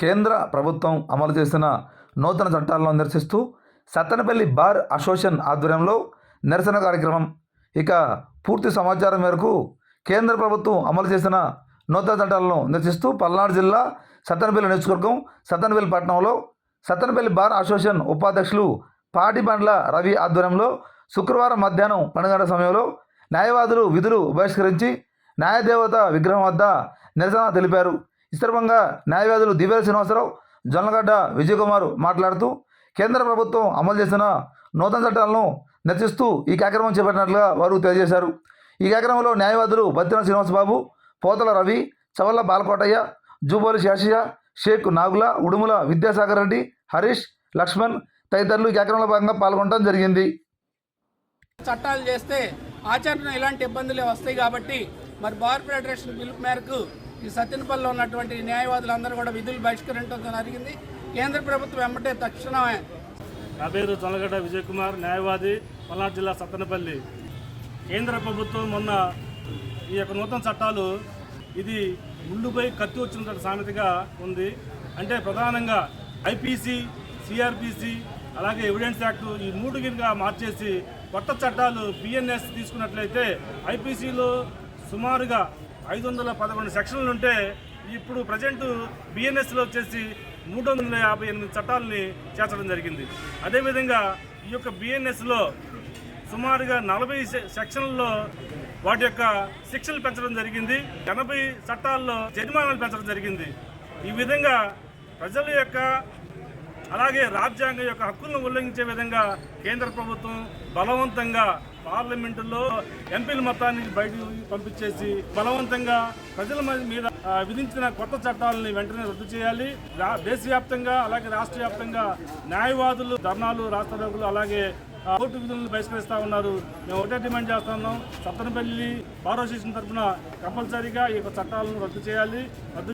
కేంద్ర ప్రభుత్వం అమలు చేసిన నూతన చట్టాలను నిరసిస్తూ సత్తెనపల్లి బార్ అసోసియేషన్ ఆధ్వర్యంలో నిరసన కార్యక్రమం. ఇక పూర్తి సమాచారం మేరకు కేంద్ర ప్రభుత్వం అమలు చేసిన నూతన చట్టాలను నిరసిస్తూ పల్నాడు జిల్లా సత్తెనపల్లి నియోజకవర్గం సత్తెనపల్లి పట్టణంలో సత్తెనపల్లి బార్ అసోసియేషన్ ఉపాధ్యక్షులు పాటిబండ్ల రవి ఆధ్వర్యంలో శుక్రవారం మధ్యాహ్నం పన్నెండు సమయంలో న్యాయవాదులు విధులు బహిష్కరించి న్యాయదేవత విగ్రహం వద్ద నిరసన తెలిపారు. ఈ సందర్భంగా న్యాయవాదులు దివ్యాల శ్రీనివాసరావు జొన్నగడ్డ విజయకుమార్ మాట్లాడుతూ కేంద్ర ప్రభుత్వం అమలు చేసిన నూతన చట్టాలను నిరసిస్తూ ఈ కార్యక్రమం చేపట్టినట్లుగా వారు తెలియజేశారు. ఈ కార్యక్రమంలో న్యాయవాదులు బత్తిన శ్రీనివాసబాబు పోతల రవి చవల్ల బాలకోటయ్య జూబోలి శాషియ షేక్ నాగుల ఉడుముల విద్యాసాగర్ రెడ్డి హరీష్ లక్ష్మణ్ తదితరులు ఈ కార్యక్రమంలో భాగంగా పాల్గొనడం జరిగింది. చట్టాలు చేస్తే ఆచరణ ఇలాంటి ఇబ్బందులే వస్తాయి కాబట్టి మరి బార్ ఫెడరేషన్ పిలుపు మేరకు ఈ సత్యనపల్లిలో ఉన్నటువంటి న్యాయవాదులందరూ కూడా విధులు బహిష్కరించడం జరిగింది. కేంద్ర ప్రభుత్వం వెంబటే తక్షణమే. నా పేరు చొల్లగడ్డ విజయ్ కుమార్ న్యాయవాది పల్నాడు జిల్లా సత్తెనపల్లి కేంద్ర ప్రభుత్వం మొన్న ఈ యొక్క నూతన చట్టాలు ఇది ముళ్ళుపై కత్తి వచ్చినటువంటి సామెతగా ఉంది. అంటే ప్రధానంగా ఐపీసీ సిఆర్పిసి అలాగే ఎవిడెన్స్ యాక్ట్ ఈ మూడు కింద మార్చేసి కొత్త చట్టాలు బిఎన్ఎస్ తీసుకున్నట్లయితే ఐపీసీలో సుమారుగా ఐదు వందల పదకొండు సెక్షన్లు ఉంటే ఇప్పుడు ప్రజెంట్ బిఎన్ఎస్లో వచ్చేసి మూడు వందల యాభై ఎనిమిది చట్టాలని చేర్చడం జరిగింది. అదేవిధంగా ఈ యొక్క బిఎన్ఎస్లో సుమారుగా నలభై సెక్షన్లలో వాటి యొక్క శిక్షలు పెంచడం జరిగింది. ఎనభై చట్టాల్లో జరిమానాలు పెంచడం జరిగింది. ఈ విధంగా ప్రజల యొక్క అలాగే రాజ్యాంగం యొక్క హక్కులను ఉల్లంఘించే విధంగా కేంద్ర ప్రభుత్వం బలవంతంగా పార్లమెంటులో ఎంపీల మొత్తాన్ని బయటకు పంపించేసి బలవంతంగా ప్రజల మీద విధించిన కొత్త చట్టాలని వెంటనే రద్దు చేయాలి. రా- దేశవ్యాప్తంగా అలాగే రాష్ట్ర వ్యాప్తంగా న్యాయవాదులు ధర్నాలు రాష్ట్రలోకులు అలాగే కోర్టు విధులను బహిష్కరిస్తా ఉన్నారు. మేము ఒకటే డిమాండ్ చేస్తా ఉన్నాం. సత్తనపల్లి బార్ అసోసియేషన్ తరఫున కంపల్సరీగా ఈ యొక్క చట్టాలను రద్దు చేయాలి. రద్దు